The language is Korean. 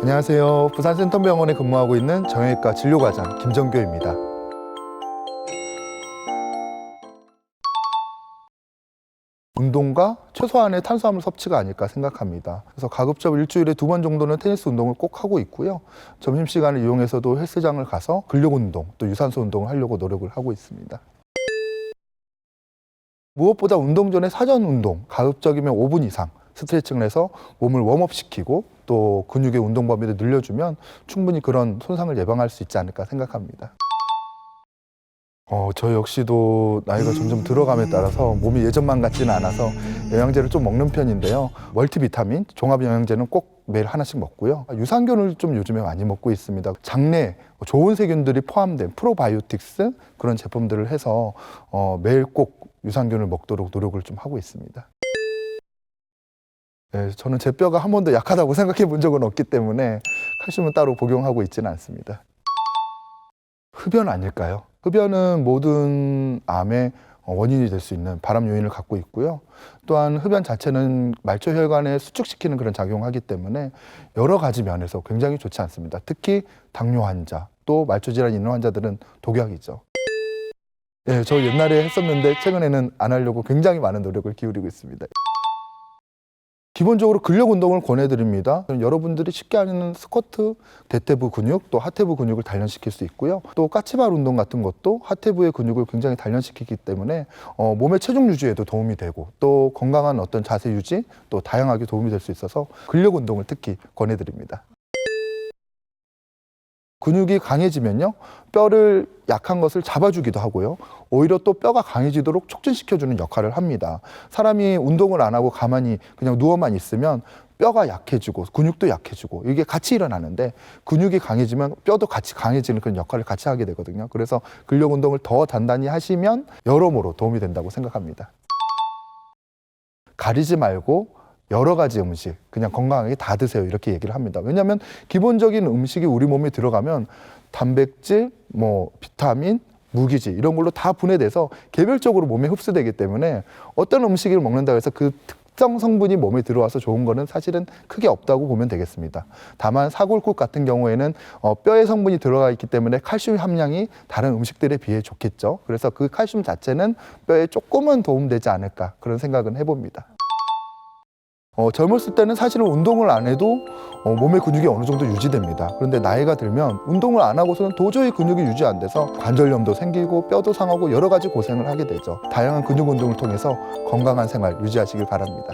안녕하세요. 부산 센텀병원에 근무하고 있는 정형외과 진료과장 김정교입니다. 운동과 최소한의 탄수화물 섭취가 아닐까 생각합니다. 그래서 가급적 일주일에 두 번 정도는 테니스 운동을 꼭 하고 있고요. 점심시간을 이용해서도 헬스장을 가서 근력 운동 또 유산소 운동을 하려고 노력을 하고 있습니다. 무엇보다 운동 전에 사전 운동, 가급적이면 5분 이상 스트레칭을 해서 몸을 웜업 시키고 또 근육의 운동 범위를 늘려주면 충분히 그런 손상을 예방할 수 있지 않을까 생각합니다. 어, 저 역시도 나이가 점점 들어감에 따라서 몸이 예전만 같지는 않아서 영양제를 좀 먹는 편인데요. 멀티비타민, 종합 영양제는 꼭 매일 하나씩 먹고요. 유산균을 좀 요즘에 많이 먹고 있습니다. 장내 좋은 세균들이 포함된 프로바이오틱스 그런 제품들을 해서 어, 매일 꼭 유산균을 먹도록 노력을 좀 하고 있습니다. 네, 저는 제 뼈가 한 번도 약하다고 생각해 본 적은 없기 때문에 칼슘은 따로 복용하고 있지는 않습니다. 흡연 아닐까요? 흡연은 모든 암의 원인이 될 수 있는 발암 요인을 갖고 있고요. 또한 흡연 자체는 말초 혈관에 수축시키는 그런 작용을 하기 때문에 여러 가지 면에서 굉장히 좋지 않습니다. 특히 당뇨 환자, 또 말초 질환 있는 환자들은 독약이죠. 네, 저 옛날에 했었는데 최근에는 안 하려고 굉장히 많은 노력을 기울이고 있습니다. 기본적으로 근력 운동을 권해드립니다. 여러분들이 쉽게 하는 스쿼트, 대퇴부 근육, 또 하퇴부 근육을 단련시킬 수 있고요. 또 까치발 운동 같은 것도 하퇴부의 근육을 굉장히 단련시키기 때문에 어, 몸의 체중 유지에도 도움이 되고 또 건강한 어떤 자세 유지, 또 다양하게 도움이 될 수 있어서 근력 운동을 특히 권해드립니다. 근육이 강해지면요 뼈를 약한 것을 잡아주기도 하고요. 오히려 또 뼈가 강해지도록 촉진시켜주는 역할을 합니다. 사람이 운동을 안 하고 가만히 그냥 누워만 있으면 뼈가 약해지고 근육도 약해지고 이게 같이 일어나는데 근육이 강해지면 뼈도 같이 강해지는 그런 역할을 같이 하게 되거든요. 그래서 근력 운동을 더 단단히 하시면 여러모로 도움이 된다고 생각합니다. 가리지 말고 여러 가지 음식 그냥 건강하게 다 드세요 이렇게 얘기를 합니다. 왜냐하면 기본적인 음식이 우리 몸에 들어가면 단백질, 뭐 비타민, 무기질 이런 걸로 다 분해돼서 개별적으로 몸에 흡수되기 때문에 어떤 음식을 먹는다 해서 그 특정 성분이 몸에 들어와서 좋은 거는 사실은 크게 없다고 보면 되겠습니다. 다만 사골국 같은 경우에는 어, 뼈의 성분이 들어가 있기 때문에 칼슘 함량이 다른 음식들에 비해 좋겠죠. 그래서 그 칼슘 자체는 뼈에 조금은 도움되지 않을까 그런 생각은 해봅니다. 어, 젊었을 때는 사실은 운동을 안 해도 어, 몸의 근육이 어느 정도 유지됩니다. 그런데 나이가 들면 운동을 안 하고서는 도저히 근육이 유지 안 돼서 관절염도 생기고 뼈도 상하고 여러 가지 고생을 하게 되죠. 다양한 근육 운동을 통해서 건강한 생활 유지하시길 바랍니다.